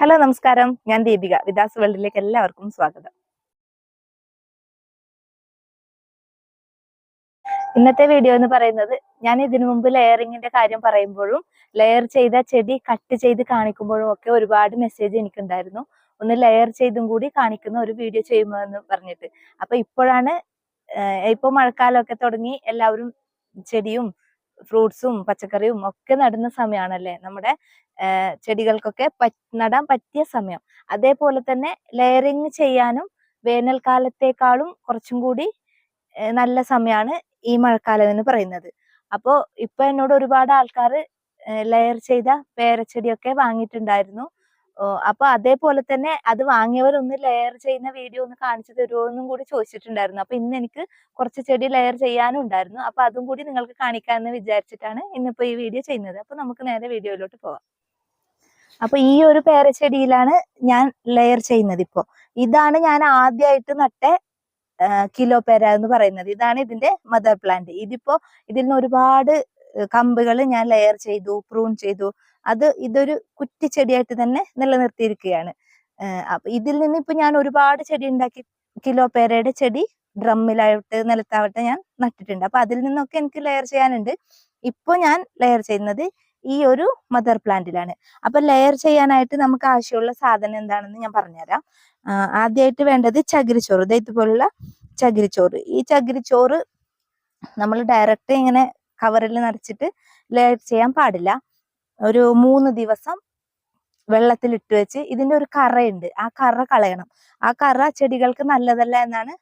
Hello നമസ്കാരം. ഞാൻ ദീപിക. വിദാസ് വേൾഡിലേക്ക് എല്ലാവർക്കും സ്വാഗതം. ഇന്നത്തെ വീഡിയോ എന്ന് പറയുന്നത് ഞാൻ ഇതിനു മുമ്പ് ലെയറിങ്ങിന്റെ കാര്യം പറയുമ്പോഴും ലെയർ ചെയ്ത ചെടി കട്ട് ചെയ്ത് കാണിക്കുമ്പോഴും ഒക്കെ ഒരുപാട് മെസ്സേജ് എനിക്കുണ്ടായിരുന്നു. ഒന്ന് ലെയർ ചെയ്തും കൂടി കാണിക്കുന്ന ഒരു വീഡിയോ ചെയ്യുമോ എന്ന് പറഞ്ഞിട്ട്. അപ്പൊ ഇപ്പോഴാണ് ഇപ്പൊ മഴക്കാലമൊക്കെ തുടങ്ങി എല്ലാവരും ചെടിയും ഫ്രൂട്ട്സും പച്ചക്കറിയും ഒക്കെ നടുന്ന സമയമാണല്ലേ നമ്മുടെ ചെടികൾക്കൊക്കെ നടാൻ പറ്റിയ സമയം. അതേപോലെ തന്നെ ലെയറിങ് ചെയ്യാനും വേനൽക്കാലത്തേക്കാളും കുറച്ചും കൂടി നല്ല സമയമാണ് ഈ മഴക്കാലം എന്ന് പറയുന്നത്. അപ്പോ ഇപ്പൊ എന്നോട് ഒരുപാട് ആൾക്കാർ ലെയർ ചെയ്ത പേരച്ചെടിയൊക്കെ വാങ്ങിയിട്ടുണ്ടായിരുന്നു. അപ്പൊ അതേപോലെ തന്നെ അത് വാങ്ങിയവർ ഒന്ന് ലെയർ ചെയ്യുന്ന വീഡിയോ ഒന്ന് കാണിച്ചു തരുമോ എന്നും കൂടി ചോദിച്ചിട്ടുണ്ടായിരുന്നു. അപ്പൊ ഇന്ന് എനിക്ക് കുറച്ച് ചെടി ലെയർ ചെയ്യാനും ഉണ്ടായിരുന്നു. അപ്പൊ അതും കൂടി നിങ്ങൾക്ക് കാണിക്കാമെന്ന് വിചാരിച്ചിട്ടാണ് ഇന്നിപ്പോ ഈ വീഡിയോ ചെയ്യുന്നത്. അപ്പൊ നമുക്ക് നേരെ വീഡിയോയിലോട്ട് പോവാം. അപ്പൊ ഈ ഒരു പേരച്ചെടിയിലാണ് ഞാൻ ലെയർ ചെയ്യുന്നത് ഇപ്പോ. ഇതാണ് ഞാൻ ആദ്യമായിട്ട് നട്ട കിലോ പേര എന്ന് പറയുന്നത്. ഇതാണ് ഇതിന്റെ മദർ പ്ലാന്റ് ഇതിപ്പോ ഇതിൽ നിന്ന് ഒരുപാട് കമ്പുകൾ ഞാൻ ലെയർ ചെയ്തു പ്രൂൺ ചെയ്തു. അത് ഇതൊരു കുറ്റിച്ചെടിയായിട്ട് തന്നെ നിലനിർത്തിയിരിക്കുകയാണ്. അപ്പൊ ഇതിൽ നിന്ന് ഇപ്പൊ ഞാൻ ഒരുപാട് ചെടി ഉണ്ടാക്കി. കിലോ പേരയുടെ ചെടി ഡ്രമ്മിലായിട്ട് നിലത്താവട്ടെ ഞാൻ നട്ടിട്ടുണ്ട്. അപ്പൊ അതിൽ നിന്നൊക്കെ എനിക്ക് ലെയർ ചെയ്യാനുണ്ട്. ഇപ്പൊ ഞാൻ ലെയർ ചെയ്യുന്നത് ഈ ഒരു മദർ പ്ലാന്റിലാണ് അപ്പൊ ലെയർ ചെയ്യാനായിട്ട് നമുക്ക് ആവശ്യമുള്ള സാധനം എന്താണെന്ന് ഞാൻ പറഞ്ഞുതരാം. ആദ്യമായിട്ട് വേണ്ടത് ചകിരിച്ചോറ്. ദേ ഇതുപോലുള്ള ചകിരിച്ചോറ്. ഈ ചകിരിച്ചോറ് നമ്മൾ ഡയറക്റ്റ് ഇങ്ങനെ കവറിൽ നിറച്ചിട്ട് ലെയർ ചെയ്യാൻ പാടില്ല. ഒരു മൂന്ന് ദിവസം വെള്ളത്തിൽ ഇട്ട് വെച്ച് ഇതിന്റെ ഒരു കറയുണ്ട്. ആ കറ കളയണം. ആ കറ ചെടികൾക്ക് നല്ലതല്ല എന്നാണ്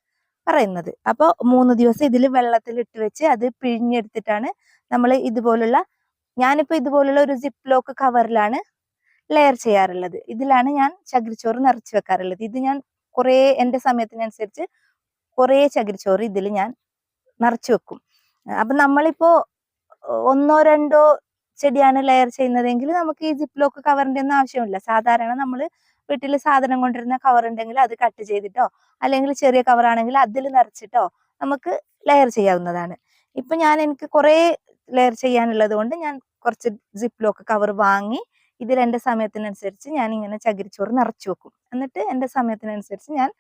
പറയുന്നത്. അപ്പോൾ മൂന്ന് ദിവസം ഇതിൽ വെള്ളത്തിൽ ഇട്ട് വെച്ച് അത് പിഴിഞ്ഞെടുത്തിട്ടാണ് നമ്മൾ ഇതുപോലുള്ള ഞാനിപ്പോ ഇതുപോലുള്ള ഒരു സിപ്പ് ലോക്ക് കവറിലാണ് ലെയർ ചെയ്യാറുള്ളത്. ഇതിലാണ് ഞാൻ ചകിരിച്ചോറ് നിറച്ച് വെക്കാറുള്ളത്. ഇത് ഞാൻ കുറേ എന്റെ സമയത്തിനനുസരിച്ച് കുറേ ചകിരിച്ചോറ് ഇതിൽ ഞാൻ നിറച്ച് വെക്കും. അപ്പൊ നമ്മളിപ്പോ ഒന്നോ രണ്ടോ ചെടിയാണ് ലെയർ ചെയ്യുന്നതെങ്കിൽ നമുക്ക് ഈ ജിപ്പ് ലോക്ക് കവറിന്റെ ഒന്നും ആവശ്യമില്ല. സാധാരണ നമ്മൾ വീട്ടിൽ സാധനം കൊണ്ടിരുന്ന കവർ ഉണ്ടെങ്കിൽ അത് കട്ട് ചെയ്തിട്ടോ അല്ലെങ്കിൽ ചെറിയ കവർ ആണെങ്കിൽ അതിൽ നിറച്ചിട്ടോ നമുക്ക് ലെയർ ചെയ്യാവുന്നതാണ്. ഇപ്പൊ ഞാൻ എനിക്ക് കുറേ ലെയർ ചെയ്യാനുള്ളത് കൊണ്ട് ഞാൻ കുറച്ച് ജിപ്പ് ലോക്ക് കവർ വാങ്ങി ഇതിൽ എന്റെ സമയത്തിനനുസരിച്ച് ഞാൻ ഇങ്ങനെ ചകിരിച്ചോറ് നിറച്ചു വെക്കും. എന്നിട്ട് എന്റെ സമയത്തിനനുസരിച്ച് ഞാൻ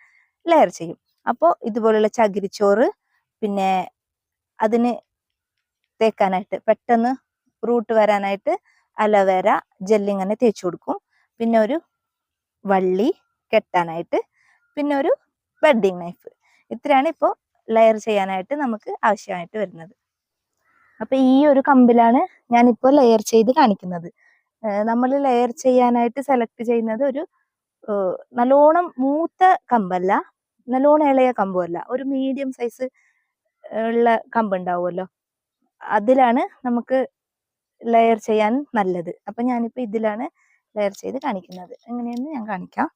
ലെയർ ചെയ്യും. അപ്പോൾ ഇതുപോലുള്ള ചകിരിച്ചോറ് പിന്നെ അതിന് തേക്കാനായിട്ട് പെട്ടെന്ന് റൂട്ട് വരാനായിട്ട് അലവേര ജെല്ലിങ്ങനെ തേച്ചു കൊടുക്കും. പിന്നെ ഒരു വള്ളി കെട്ടാനായിട്ട് പിന്നെ ഒരു ബെഡിങ് നൈഫ് ഇത്രയാണ് ഇപ്പോൾ ലെയർ ചെയ്യാനായിട്ട് നമുക്ക് ആവശ്യമായിട്ട് വരുന്നത്. അപ്പൊ ഈ ഒരു കമ്പിലാണ് ഞാനിപ്പോൾ ലെയർ ചെയ്ത് കാണിക്കുന്നത്. നമ്മൾ ലെയർ ചെയ്യാനായിട്ട് സെലക്ട് ചെയ്യുന്നത് ഒരു നല്ലോണം മൂത്ത കമ്പല്ല നല്ലോണം ഇളയ കമ്പല്ല ഒരു മീഡിയം സൈസ് ഉള്ള കമ്പ് ഉണ്ടാവുമല്ലോ അതിലാണ് നമുക്ക് ലെയർ ചെയ്യാൻ നല്ലത്. അപ്പൊ ഞാനിപ്പോ ഇതിലാണ് ലെയർ ചെയ്ത് കാണിക്കുന്നത്. എങ്ങനെയെന്ന് ഞാൻ കാണിക്കാം.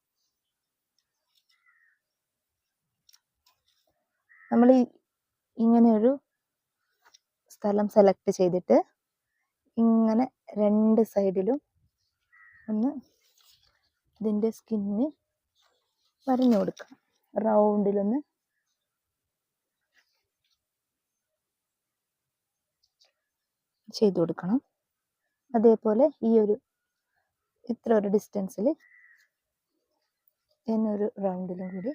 നമ്മൾ ഇങ്ങനെയൊരു സ്ഥലം സെലക്ട് ചെയ്തിട്ട് ഇങ്ങനെ രണ്ട് സൈഡിലും ഒന്ന് ഇതിന്റെ സ്കിന്ന് വരഞ്ഞു കൊടുക്കാം റൗണ്ടിലൊന്ന് ചെയ്തു കൊടുക്കണം. അതേപോലെ ഈ ഒരു ഇത്ര ഒരു ഡിസ്റ്റൻസിൽ എന്നൊരു റൗണ്ടിലും കൂടി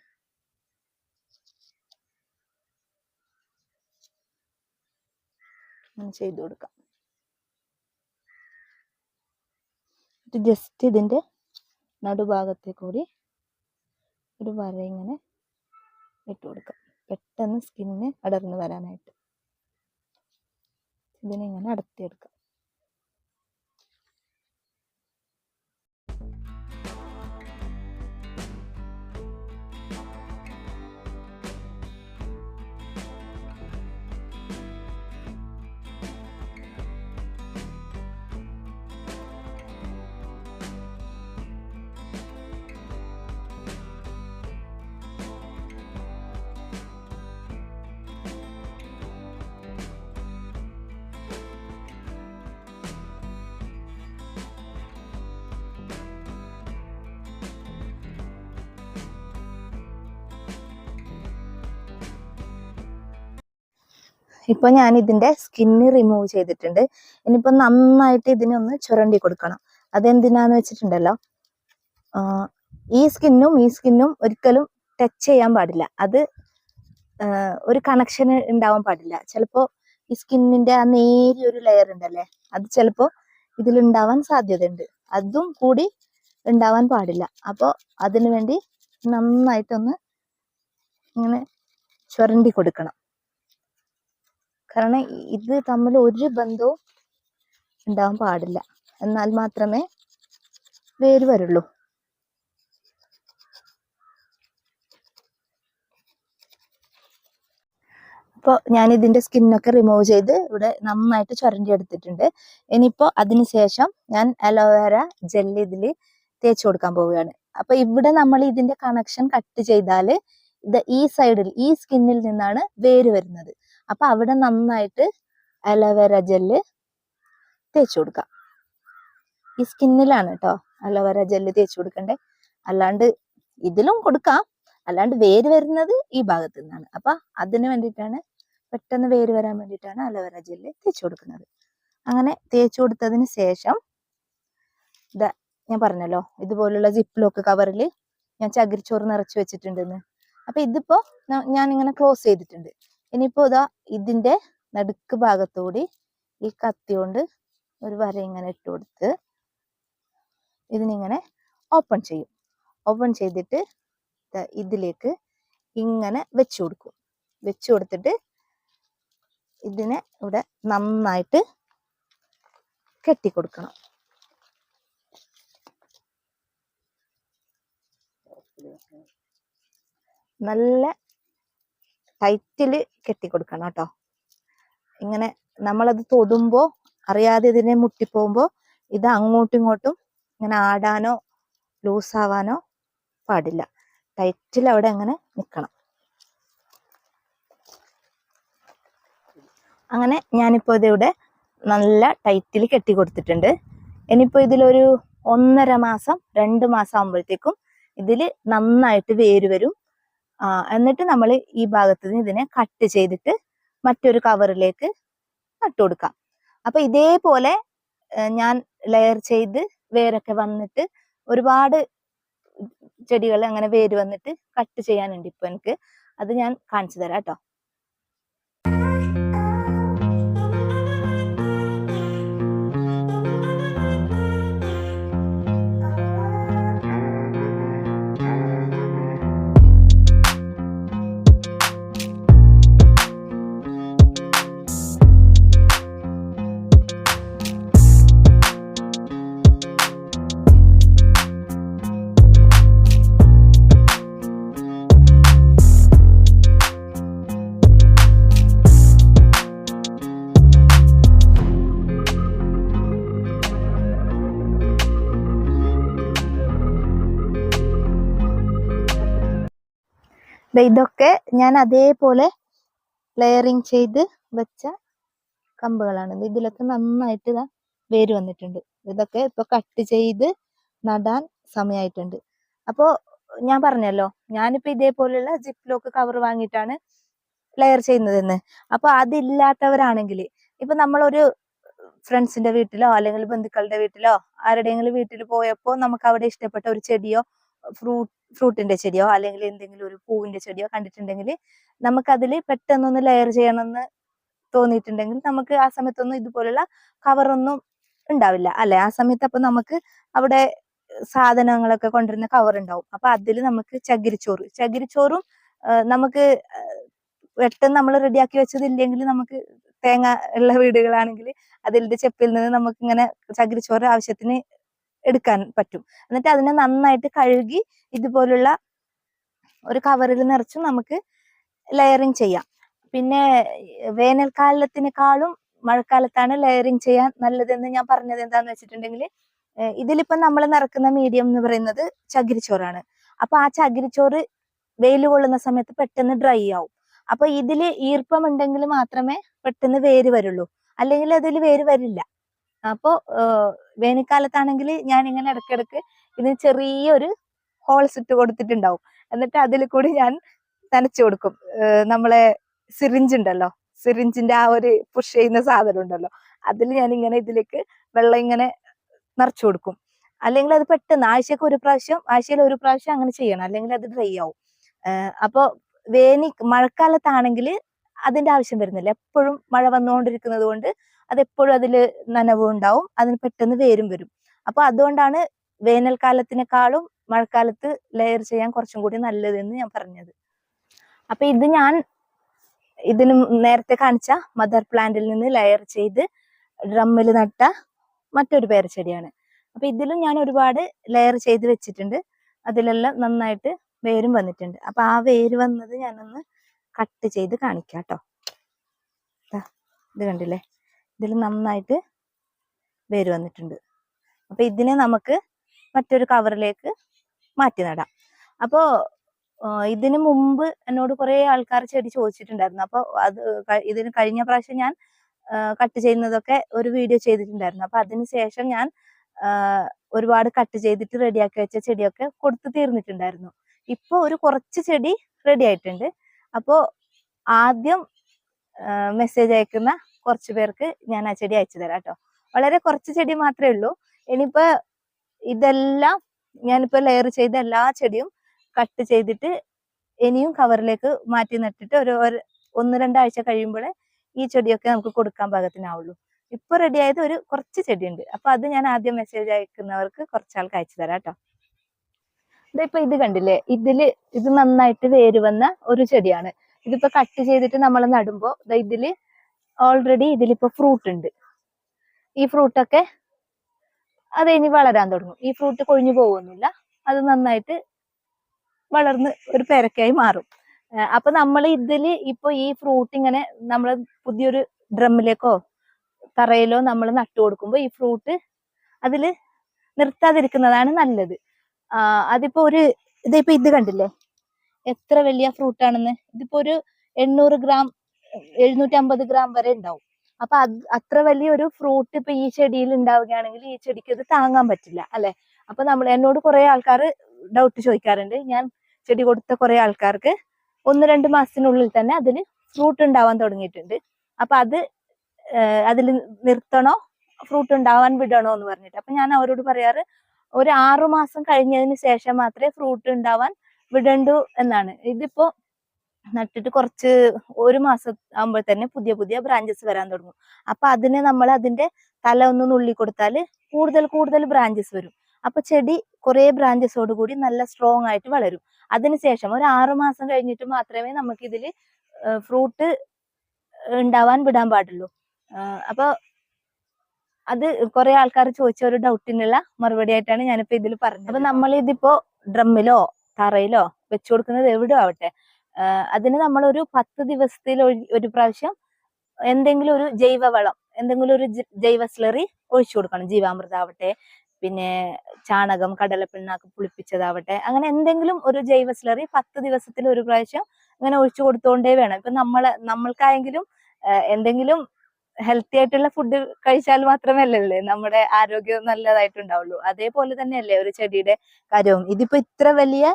ചെയ്തു കൊടുക്കാം. ജസ്റ്റ് ഇതിന്റെ നടുഭാഗത്തെ കൂടി ഒരു വര ഇങ്ങനെ ഇട്ട് കൊടുക്കാം. പെട്ടെന്ന് സ്കിന്ന് അടർന്നു വരാനായിട്ട്. ഇതിനെ ഇങ്ങനെ അടർത്തിയെടുക്കാം ഇപ്പൊ ഞാൻ ഇതിന്റെ സ്കിന്ന് റിമൂവ് ചെയ്തിട്ടുണ്ട്. ഇനിയിപ്പോ നന്നായിട്ട് ഇതിനൊന്ന് ചുരണ്ടി കൊടുക്കണം. അതെന്തിനാന്ന് വെച്ചിട്ടുണ്ടല്ലോ? ഈ സ്കിന്നും ഈ സ്കിന്നും ഒരിക്കലും ടച്ച് ചെയ്യാൻ പാടില്ല. അത് ഒരു കണക്ഷൻ ഉണ്ടാവാൻ പാടില്ല. ചിലപ്പോ ഈ സ്കിന്നിന്റെ ആ നേരിയ ഒരു ലെയർ ഉണ്ടല്ലേ? അത് ചിലപ്പോ ഇതിലുണ്ടാവാൻ സാധ്യതയുണ്ട്. അതും കൂടി ഉണ്ടാവാൻ പാടില്ല. അപ്പോൾ അതിനു വേണ്ടി നന്നായിട്ടൊന്ന് ഇങ്ങനെ ചുരണ്ടി കൊടുക്കണം. കാരണം ഇത് തമ്മിൽ ഒരു ബന്ധവും ഉണ്ടാവാൻ പാടില്ല. എന്നാൽ മാത്രമേ വേര് വരുള്ളൂ. അപ്പോൾ ഞാൻ ഇതിന്റെ സ്കിന്നൊക്കെ റിമൂവ് ചെയ്ത് ഇവിടെ നന്നായിട്ട് ചുരണ്ടി എടുത്തിട്ടുണ്ട്. ഇനിയിപ്പോൾ അതിനുശേഷം ഞാൻ അലോവേര ജെല്ല് ഇതിൽ തേച്ച് കൊടുക്കാൻ പോവുകയാണ്. അപ്പോൾ ഇവിടെ നമ്മൾ ഇതിന്റെ കണക്ഷൻ കട്ട് ചെയ്താൽ ഇത് ഈ സൈഡിൽ ഈ സ്കിന്നിൽ നിന്നാണ് വേര് വരുന്നത്. അപ്പൊ അവിടെ നന്നായിട്ട് അലോവേര ജെല്ല് തേച്ചു കൊടുക്കാം. ഈ സ്കിന്നിലാണ് കേട്ടോ അലോവേര ജെല്ല് തേച്ചു കൊടുക്കണ്ടേ. അല്ലാണ്ട് ഇതിലും കൊടുക്കാം. അല്ലാണ്ട് വേര് വരുന്നത് ഈ ഭാഗത്തു നിന്നാണ്. അപ്പൊ അതിന് വേണ്ടിയിട്ടാണ് പെട്ടെന്ന് വേര് വരാൻ വേണ്ടിയിട്ടാണ് അലോവേര ജെല്ല് തേച്ചു കൊടുക്കുന്നത്. അങ്ങനെ തേച്ചു കൊടുത്തതിന് ശേഷം ഇതാ ഞാൻ പറഞ്ഞല്ലോ ഇതുപോലുള്ള ജിപ്പ് ലോക്ക് കവറിൽ ഞാൻ ചകിരിച്ചോറ് നിറച്ച് വെച്ചിട്ടുണ്ടെന്ന്. അപ്പൊ ഇതിപ്പോ ഞാൻ ഇങ്ങനെ ക്ലോസ് ചെയ്തിട്ടുണ്ട്. ഇനിയിപ്പോ ഇതാ ഇതിന്റെ നടുക്ക് ഭാഗത്തുകൂടി ഈ കത്തി കൊണ്ട് ഒരു വര ഇങ്ങനെ ഇട്ട് കൊടുത്ത് ഇതിനിങ്ങനെ ഓപ്പൺ ചെയ്യും. ഓപ്പൺ ചെയ്തിട്ട് ഇതിലേക്ക് ഇങ്ങനെ വെച്ചു കൊടുക്കും. വെച്ചു കൊടുത്തിട്ട് ഇതിനെ ഇവിടെ നന്നായിട്ട് കെട്ടിക്കൊടുക്കണം നല്ല ടൈറ്റിൽ കെട്ടിക്കൊടുക്കണം കേട്ടോ. ഇങ്ങനെ നമ്മളത് തൊടുമ്പോ അറിയാതെ ഇതിനെ മുട്ടിപ്പോകുമ്പോ ഇത് അങ്ങോട്ടും ഇങ്ങോട്ടും ഇങ്ങനെ ആടാനോ ലൂസാവാനോ പാടില്ല. ടൈറ്റിൽ അവിടെ അങ്ങനെ നിൽക്കണം അങ്ങനെ ഞാനിപ്പോ ഇതിവിടെ നല്ല ടൈറ്റിൽ കെട്ടി കൊടുത്തിട്ടുണ്ട് ഇനിയിപ്പോ ഇതിലൊരു ഒന്നര മാസം രണ്ട് മാസം ആകുമ്പോഴത്തേക്കും ഇതിൽ നന്നായിട്ട് വേര് വരും. എന്നിട്ട് നമ്മൾ ഈ ഭാഗത്ത് നിന്ന് ഇതിനെ കട്ട് ചെയ്തിട്ട് മറ്റൊരു കവറിലേക്ക് നട്ടു കൊടുക്കാം. അപ്പൊ ഇതേപോലെ ഞാൻ ലെയർ ചെയ്ത് വേരൊക്കെ വന്നിട്ട് ഒരുപാട് ചെടികൾ അങ്ങനെ വേര് വന്നിട്ട് കട്ട് ചെയ്യാനുണ്ട് ഇപ്പൊ എനിക്ക്. അത് ഞാൻ കാണിച്ചു തരാം കേട്ടോ. ഇതൊക്കെ ഞാൻ അതേപോലെ ലെയറിങ് ചെയ്ത് വെച്ച കമ്പുകളാണ്. ഇതിലൊക്കെ നന്നായിട്ട് ഇതാ വേര് വന്നിട്ടുണ്ട്. ഇതൊക്കെ ഇപ്പൊ കട്ട് ചെയ്ത് നടാൻ സമയമായിട്ടുണ്ട് അപ്പോ ഞാൻ പറഞ്ഞല്ലോ ഞാനിപ്പോ ഇതേപോലെയുള്ള ജിപ്പ് ലോക്ക് കവർ വാങ്ങിയിട്ടാണ് ലെയർ ചെയ്യുന്നതെന്ന്. അപ്പൊ അതില്ലാത്തവരാണെങ്കിൽ ഇപ്പൊ നമ്മളൊരു ഫ്രണ്ട്സിന്റെ വീട്ടിലോ അല്ലെങ്കിൽ ബന്ധുക്കളുടെ വീട്ടിലോ ആരുടെയെങ്കിലും വീട്ടിൽ പോയപ്പോ നമുക്ക് അവിടെ ഇഷ്ടപ്പെട്ട ഒരു ചെടിയോ ഫ്രൂട്ട് ഫ്രൂട്ടിന്റെ ചെടിയോ അല്ലെങ്കിൽ എന്തെങ്കിലും ഒരു പൂവിന്റെ ചെടിയോ കണ്ടിട്ടുണ്ടെങ്കിൽ നമുക്ക് അതിൽ പെട്ടെന്നൊന്ന് ലെയർ ചെയ്യണമെന്ന് തോന്നിയിട്ടുണ്ടെങ്കിൽ നമുക്ക് ആ സമയത്തൊന്നും ഇതുപോലുള്ള കവറൊന്നും ഉണ്ടാവില്ല അല്ലെ? ആ സമയത്ത് അപ്പൊ നമുക്ക് അവിടെ സാധനങ്ങളൊക്കെ കൊണ്ടുവരുന്ന കവർ ഉണ്ടാവും. അപ്പൊ അതിൽ നമുക്ക് ചകിരിച്ചോറ് ചകിരിച്ചോറും നമുക്ക് പെട്ടെന്ന് നമ്മൾ റെഡിയാക്കി വെച്ചതില്ലെങ്കിൽ നമുക്ക് തേങ്ങ ഉള്ള വീടുകളാണെങ്കിൽ അതിൽ ചെപ്പിൽ നിന്ന് നമുക്ക് ഇങ്ങനെ ചകിരിച്ചോറ് ആവശ്യത്തിന് എടുക്കാൻ പറ്റും. എന്നിട്ട് അതിനെ നന്നായിട്ട് കഴുകി ഇതുപോലുള്ള ഒരു കവറിൽ നിറച്ച് നമുക്ക് ലെയറിങ് ചെയ്യാം. പിന്നെ വേനൽക്കാലത്തിനേക്കാളും മഴക്കാലത്താണ് ലെയറിങ് ചെയ്യാൻ നല്ലതെന്ന് ഞാൻ പറഞ്ഞത് എന്താന്ന് വെച്ചിട്ടുണ്ടെങ്കിൽ ഇതിലിപ്പോ നമ്മൾ നിറക്കുന്ന മീഡിയം എന്ന് പറയുന്നത് ചകിരിച്ചോറാണ്. അപ്പൊ ആ ചകിരിച്ചോറ് വെയിൽ കൊള്ളുന്ന സമയത്ത് പെട്ടെന്ന് ഡ്രൈ ആവും. അപ്പൊ ഇതിൽ ഈർപ്പം ഉണ്ടെങ്കിൽ മാത്രമേ പെട്ടെന്ന് വേര് വരുള്ളൂ. അല്ലെങ്കിൽ അതിൽ വേര് വരില്ല. അപ്പോ വേനൽക്കാലത്താണെങ്കിൽ ഞാൻ ഇങ്ങനെ ഇടക്കിടക്ക് ഇതിന് ചെറിയൊരു ഹോൾസ് ഇട്ട് കൊടുത്തിട്ടുണ്ടാവും. എന്നിട്ട് അതിൽ കൂടി ഞാൻ നനച്ചു കൊടുക്കും. നമ്മളെ സിറിഞ്ച് ഉണ്ടല്ലോ. സിറിഞ്ചിന്റെ ആ ഒരു പുഷ് ചെയ്യുന്ന സാധനം ഉണ്ടല്ലോ. അതിൽ ഞാൻ ഇങ്ങനെ ഇതിലേക്ക് വെള്ളം ഇങ്ങനെ നിറച്ചു കൊടുക്കും. അല്ലെങ്കിൽ അത് പെട്ടെന്ന് ആഴ്ചക്ക് ഒരു പ്രാവശ്യം ആഴ്ചയിൽ ഒരു പ്രാവശ്യം അങ്ങനെ ചെയ്യണം. അല്ലെങ്കിൽ അത് ഡ്രൈ ആവും. അപ്പൊ വേനി മഴക്കാലത്താണെങ്കിൽ അതിന്റെ ആവശ്യം വരുന്നില്ല. എപ്പോഴും മഴ വന്നുകൊണ്ടിരിക്കുന്നത് കൊണ്ട് അത് എപ്പോഴും അതിൽ നനവ് ഉണ്ടാവും. അതിന് പെട്ടെന്ന് വേരും വരും. അപ്പൊ അതുകൊണ്ടാണ് വേനൽക്കാലത്തിനേക്കാളും മഴക്കാലത്ത് ലെയർ ചെയ്യാൻ കുറച്ചും കൂടി നല്ലതെന്ന് ഞാൻ പറഞ്ഞത്. അപ്പൊ ഇത് ഞാൻ ഇതിന് നേരത്തെ കാണിച്ച മദർ പ്ലാന്റിൽ നിന്ന് ലെയർ ചെയ്ത് ഡ്രമ്മിൽ നട്ട മറ്റൊരു പേരച്ചെടിയാണ്. അപ്പൊ ഇതിലും ഞാൻ ഒരുപാട് ലെയർ ചെയ്ത് വെച്ചിട്ടുണ്ട്. അതിലെല്ലാം നന്നായിട്ട് വേരും വന്നിട്ടുണ്ട്. അപ്പൊ ആ വേര് വന്നത് ഞാനൊന്ന് കട്ട് ചെയ്ത് കാണിക്കാം കേട്ടോ ഇത് കണ്ടില്ലേ? ഇതിൽ നന്നായിട്ട് വേര് വന്നിട്ടുണ്ട്. അപ്പൊ ഇതിനെ നമുക്ക് മറ്റൊരു കവറിലേക്ക് മാറ്റി നടാം. അപ്പോ ആ, ഇതിന് മുമ്പ് എന്നോട് കുറെ ആൾക്കാർ ചെടി ചോദിച്ചിട്ടുണ്ടായിരുന്നു. അപ്പൊ അത് ഇതിന് കഴിഞ്ഞ പ്രാവശ്യം ഞാൻ കട്ട് ചെയ്യുന്നതൊക്കെ ഒരു വീഡിയോ ചെയ്തിട്ടുണ്ടായിരുന്നു. അപ്പൊ അതിന് ശേഷം ഞാൻ ഒരുപാട് കട്ട് ചെയ്തിട്ട് റെഡിയാക്കി വെച്ച ചെടിയൊക്കെ കൊടുത്തു തീർന്നിട്ടുണ്ടായിരുന്നു. ഇപ്പൊ ഒരു കുറച്ച് ചെടി റെഡി ആയിട്ടുണ്ട്. അപ്പോ ആദ്യം മെസ്സേജ് അയക്കുന്ന കുറച്ച് പേർക്ക് ഞാൻ ആ ചെടി അയച്ചു തരാം കേട്ടോ. വളരെ കുറച്ച് ചെടി മാത്രമേ ഉള്ളൂ. ഇനിയിപ്പോ ഇതെല്ലാം ഞാനിപ്പോ ലെയർ ചെയ്ത എല്ലാ ചെടിയും കട്ട് ചെയ്തിട്ട് ഇനിയും കവറിലേക്ക് മാറ്റി നട്ടിട്ട് ഒരു ഒന്ന് രണ്ടാഴ്ച കഴിയുമ്പോഴേ ഈ ചെടിയൊക്കെ നമുക്ക് കൊടുക്കാൻ പാകത്തിനാവുള്ളൂ. ഇപ്പൊ റെഡി ആയത് ഒരു കുറച്ച് ചെടിയുണ്ട്. അപ്പൊ അത് ഞാൻ ആദ്യം മെസ്സേജ് അയക്കുന്നവർക്ക് കുറച്ചാൾക്ക് അയച്ചു തരാം കേട്ടോ. ഇതിപ്പോ ഇത് കണ്ടില്ലേ? ഇതിൽ ഇത് നന്നായിട്ട് വേര് വന്ന ഒരു ചെടിയാണ്. ഇതിപ്പോ കട്ട് ചെയ്തിട്ട് നമ്മൾ നടുമ്പോ ഇതിൽ ഓൾറെഡി ഇതിലിപ്പോ ഫ്രൂട്ട് ഉണ്ട്. ഈ ഫ്രൂട്ടൊക്കെ അത് ഇനി വളരാൻ തുടങ്ങും. ഈ ഫ്രൂട്ട് കൊഴിഞ്ഞു പോകുന്നില്ല. അത് നന്നായിട്ട് വളർന്ന് ഒരു പെരക്കായി മാറും. അപ്പൊ നമ്മൾ ഇതിൽ ഇപ്പൊ ഈ ഫ്രൂട്ട് ഇങ്ങനെ നമ്മൾ പുതിയൊരു ഡ്രമ്മിലേക്കോ തറയിലോ നമ്മൾ നട്ടു കൊടുക്കുമ്പോൾ ഈ ഫ്രൂട്ട് അതിൽ നിർത്താതിരിക്കുന്നതാണ് നല്ലത്. അതിപ്പോ ഒരു ഇതിപ്പോ ഇത് കണ്ടില്ലേ? എത്ര വലിയ ഫ്രൂട്ട് ആണെന്ന്? ഇതിപ്പോ ഒരു എണ്ണൂറ് ഗ്രാം എഴുന്നൂറ്റി അമ്പത് ഗ്രാം വരെ ഉണ്ടാവും. അപ്പൊ അത് അത്ര വലിയൊരു ഫ്രൂട്ട് ഇപ്പൊ ഈ ചെടിയിൽ ഉണ്ടാവുകയാണെങ്കിൽ ഈ ചെടിക്ക് ഇത് താങ്ങാൻ പറ്റില്ല അല്ലെ? അപ്പൊ നമ്മൾ എന്നോട് കുറെ ആൾക്കാർ ഡൗട്ട് ചോദിക്കാറുണ്ട്. ഞാൻ ചെടി കൊടുത്ത കുറെ ആൾക്കാർക്ക് ഒന്ന് രണ്ട് മാസത്തിനുള്ളിൽ തന്നെ അതിന് ഫ്രൂട്ട് ഉണ്ടാവാൻ തുടങ്ങിയിട്ടുണ്ട്. അപ്പൊ അത് അതിൽ നിർത്തണോ? ഫ്രൂട്ട് ഉണ്ടാവാൻ വിടണോ എന്ന് പറഞ്ഞിട്ട്. അപ്പൊ ഞാൻ അവരോട് പറയാറ് ഒരു ആറു മാസം കഴിഞ്ഞതിന് ശേഷം മാത്രമേ ഫ്രൂട്ട് ഉണ്ടാവാൻ വിടണ്ടു എന്നാണ്. ഇതിപ്പോ നട്ടിട്ട് കുറച്ച് ഒരു മാസം ആകുമ്പോൾ തന്നെ പുതിയ പുതിയ ബ്രാഞ്ചസ് വരാൻ തുടങ്ങും. അപ്പൊ അതിനെ നമ്മൾ അതിന്റെ തല ഒന്ന് നുള്ളി കൊടുത്താൽ കൂടുതൽ കൂടുതൽ ബ്രാഞ്ചസ് വരും. അപ്പൊ ചെടി കുറെ ബ്രാഞ്ചസോട് കൂടി നല്ല സ്ട്രോങ് ആയിട്ട് വളരും. അതിനുശേഷം ഒരു ആറു മാസം കഴിഞ്ഞിട്ട് മാത്രമേ നമുക്ക് ഇതിൽ ഫ്രൂട്ട് ഉണ്ടാവാൻ വിടാൻ പാടുള്ളൂ. അപ്പോൾ അപ്പൊ അത് കുറെ ആൾക്കാർ ചോദിച്ച ഒരു ഡൗട്ടിനുള്ള മറുപടി ആയിട്ടാണ് ഞാനിപ്പോ ഇതിൽ പറഞ്ഞത്. അപ്പൊ നമ്മൾ ഇതിപ്പോ ഡ്രമ്മിലോ തറയിലോ വെച്ചു കൊടുക്കുന്നത് എവിടെ ആവട്ടെ അതിന് ഒരു പത്ത് ദിവസത്തിൽ ഒരു- പ്രാവശ്യം എന്തെങ്കിലും ഒരു ജൈവവളം എന്തെങ്കിലും ഒരു ജൈവ സ്ലറി ഒഴിച്ചു കൊടുക്കണം. ജീവാമൃതാവട്ടെ പിന്നെ ചാണകം കടലപ്പിണ്ണാക്ക് പുളിപ്പിച്ചതാവട്ടെ അങ്ങനെ എന്തെങ്കിലും ഒരു ജൈവ സ്ലറി പത്ത് ദിവസത്തിൽ ഒരു പ്രാവശ്യം അങ്ങനെ ഒഴിച്ചു കൊടുത്തോണ്ടേ വേണം. ഇപ്പൊ നമ്മളെ നമ്മൾക്കായെങ്കിലും എന്തെങ്കിലും ഹെൽത്തി ആയിട്ടുള്ള ഫുഡ് കഴിച്ചാൽ മാത്രമല്ലല്ലേ നമ്മുടെ ആരോഗ്യം നല്ലതായിട്ടുണ്ടാവുള്ളൂ. അതേപോലെ തന്നെയല്ലേ ഒരു ചെടിയുടെ കാര്യവും. ഇതിപ്പോ ഇത്ര വലിയ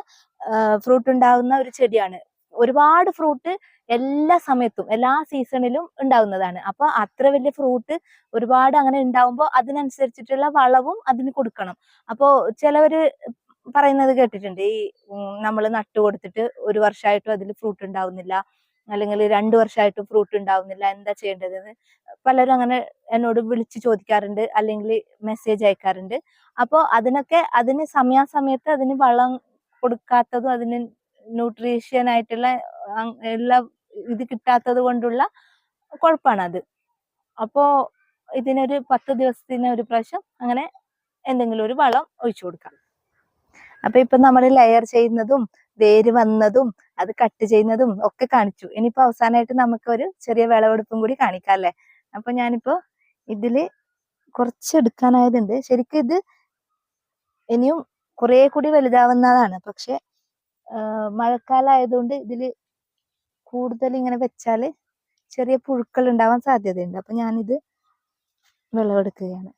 ഫ്രൂട്ട് ഉണ്ടാകുന്ന ഒരു ചെടിയാണ്. ഒരുപാട് ഫ്രൂട്ട് എല്ലാ സമയത്തും എല്ലാ സീസണിലും ഉണ്ടാവുന്നതാണ്. അപ്പൊ അത്ര വലിയ ഫ്രൂട്ട് ഒരുപാട് അങ്ങനെ ഉണ്ടാവുമ്പോൾ അതിനനുസരിച്ചിട്ടുള്ള വളവും അതിന് കൊടുക്കണം. അപ്പോ ചിലവര് പറയുന്നത് കേട്ടിട്ടുണ്ട്. ഈ നമ്മൾ നട്ടു കൊടുത്തിട്ട് ഒരു വർഷമായിട്ടും അതിൽ ഫ്രൂട്ട് ഉണ്ടാവുന്നില്ല. അല്ലെങ്കിൽ രണ്ടു വർഷമായിട്ടും ഫ്രൂട്ട് ഉണ്ടാവുന്നില്ല എന്താ ചെയ്യേണ്ടതെന്ന് പലരും അങ്ങനെ എന്നോട് വിളിച്ച് ചോദിക്കാറുണ്ട് അല്ലെങ്കിൽ മെസ്സേജ് അയക്കാറുണ്ട്. അപ്പോൾ അതിനൊക്കെ അതിന് സമയാസമയത്ത് അതിന് വളം കൊടുക്കാത്തതും അതിന് ന്യൂട്രീഷ്യൻ ആയിട്ടുള്ള എല്ലാ ഇത് കിട്ടാത്തത് കൊണ്ടുള്ള കുഴപ്പമാണ് അത് അപ്പോൾ ഇതിനൊരു പത്ത് ദിവസത്തിന് ഒരു പ്രാവശ്യം അങ്ങനെ എന്തെങ്കിലും ഒരു വളം ഒഴിച്ചു കൊടുക്കാം. അപ്പൊ ഇപ്പൊ നമ്മൾ ലെയർ ചെയ്യുന്നതും വേര് വന്നതും അത് കട്ട് ചെയ്യുന്നതും ഒക്കെ കാണിച്ചു. ഇനിയിപ്പോ അവസാനമായിട്ട് നമുക്ക് ഒരു ചെറിയ വിളവെടുപ്പും കൂടി കാണിക്കാം അല്ലെ? അപ്പൊ ഞാനിപ്പോ ഇതിൽ കുറച്ച് എടുക്കാനായതുണ്ട് ശരിക്കും ഇത് ഇനിയും കുറെ കൂടി വലുതാവുന്നതാണ്. പക്ഷെ മഴക്കാലം ആയതുകൊണ്ട് ഇതിൽ കൂടുതൽ ഇങ്ങനെ വെച്ചാൽ ചെറിയ പുഴുക്കൾ ഉണ്ടാവാൻ സാധ്യതയുണ്ട്. അപ്പൊ ഞാനിത് വിളവെടുക്കുകയാണ്.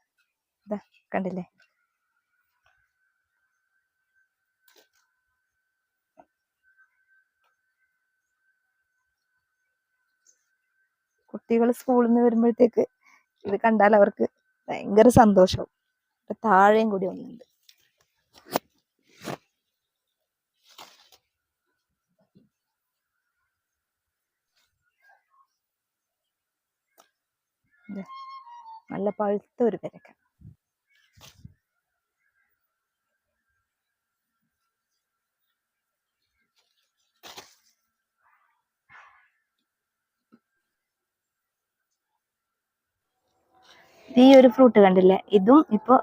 ഇതാ കണ്ടില്ലേ? കുട്ടികൾ സ്കൂളിൽ നിന്ന് വരുമ്പോഴത്തേക്ക് ഇത് കണ്ടാൽ അവർക്ക് ഭയങ്കര സന്തോഷവും താഴെയും കൂടി ഒന്നുണ്ട്. നല്ല പഴുത്ത ഒരു പെരക്ക. ഈ ഒരു ഫ്രൂട്ട് കണ്ടില്ലേ? ഇതും ഇപ്പൊ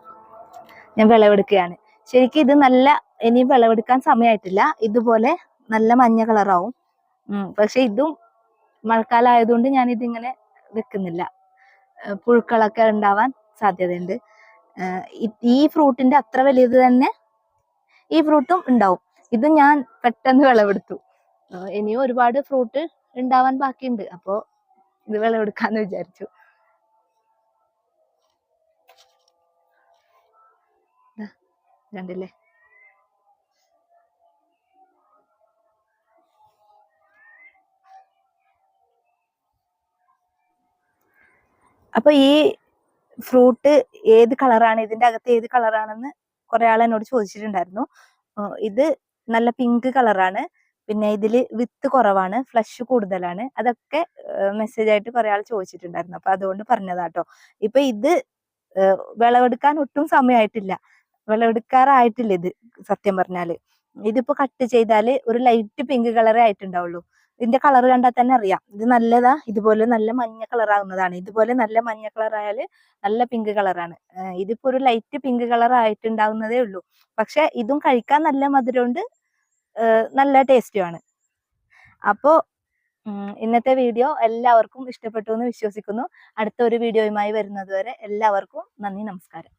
ഞാൻ വിളവെടുക്കുകയാണ്. ശരിക്കും ഇത് നല്ല ഇനി വിളവെടുക്കാൻ സമയമായിട്ടില്ല ഇതുപോലെ നല്ല മഞ്ഞ കളറാവും. പക്ഷെ ഇതും മഴക്കാലം ആയതുകൊണ്ട് ഞാൻ ഇതിങ്ങനെ വെക്കുന്നില്ല പുഴുക്കളൊക്കെ ഉണ്ടാവാൻ സാധ്യതയുണ്ട്. ഈ ഫ്രൂട്ടിന്റെ അത്ര വലിയത് തന്നെ ഈ ഫ്രൂട്ടും ഉണ്ടാവും. ഇത് ഞാൻ പെട്ടെന്ന് വിളവെടുത്തു. ഇനിയും ഒരുപാട് ഫ്രൂട്ട് ഉണ്ടാവാൻ ബാക്കിയുണ്ട്. അപ്പോൾ ഇത് വിളവെടുക്കാന്ന് വിചാരിച്ചു. കണ്ടില്ലേ അപ്പൊ ഈ ഫ്രൂട്ട് ഏത് കളറാണ്? ഇതിന്റെ അകത്ത് ഏത് കളറാണെന്ന് കുറെ ആൾ എന്നോട് ചോദിച്ചിട്ടുണ്ടായിരുന്നു. ഇത് നല്ല പിങ്ക് കളറാണ്. പിന്നെ ഇതിൽ വിത്ത് കുറവാണ് ഫ്ലഷ് കൂടുതലാണ്. അതൊക്കെ മെസ്സേജ് ആയിട്ട് കുറെ ആൾ ചോദിച്ചിട്ടുണ്ടായിരുന്നു. അപ്പൊ അതുകൊണ്ട് പറഞ്ഞതാട്ടോ. ഇപ്പൊ ഇത് വിളവെടുക്കാൻ ഒട്ടും സമയമായിട്ടില്ല വിളവെടുക്കാറായിട്ടില്ല ഇത് സത്യം പറഞ്ഞാൽ. ഇതിപ്പോ കട്ട് ചെയ്താൽ ഒരു ലൈറ്റ് പിങ്ക് കളറേ ആയിട്ടുണ്ടാവുള്ളൂ. ഇതിന്റെ കളർ കണ്ടാൽ തന്നെ അറിയാം. ഇത് നല്ലതാ ഇതുപോലെ നല്ല മഞ്ഞ കളർ ആവുന്നതാണ്. ഇതുപോലെ നല്ല മഞ്ഞ കളർ ആയാൽ നല്ല പിങ്ക് കളറാണ് ഇതിപ്പോ ഒരു ലൈറ്റ് പിങ്ക് കളർ ആയിട്ടുണ്ടാവുന്നതേ ഉള്ളൂ. പക്ഷെ ഇതും കഴിക്കാൻ നല്ല മധുരമുണ്ട് നല്ല ടേസ്റ്റുമാണ് അപ്പോ ഇന്നത്തെ വീഡിയോ എല്ലാവർക്കും ഇഷ്ടപ്പെട്ടു എന്ന് വിശ്വസിക്കുന്നു. അടുത്ത ഒരു വീഡിയോയുമായി വരുന്നത് വരെ എല്ലാവർക്കും നന്ദി നമസ്കാരം.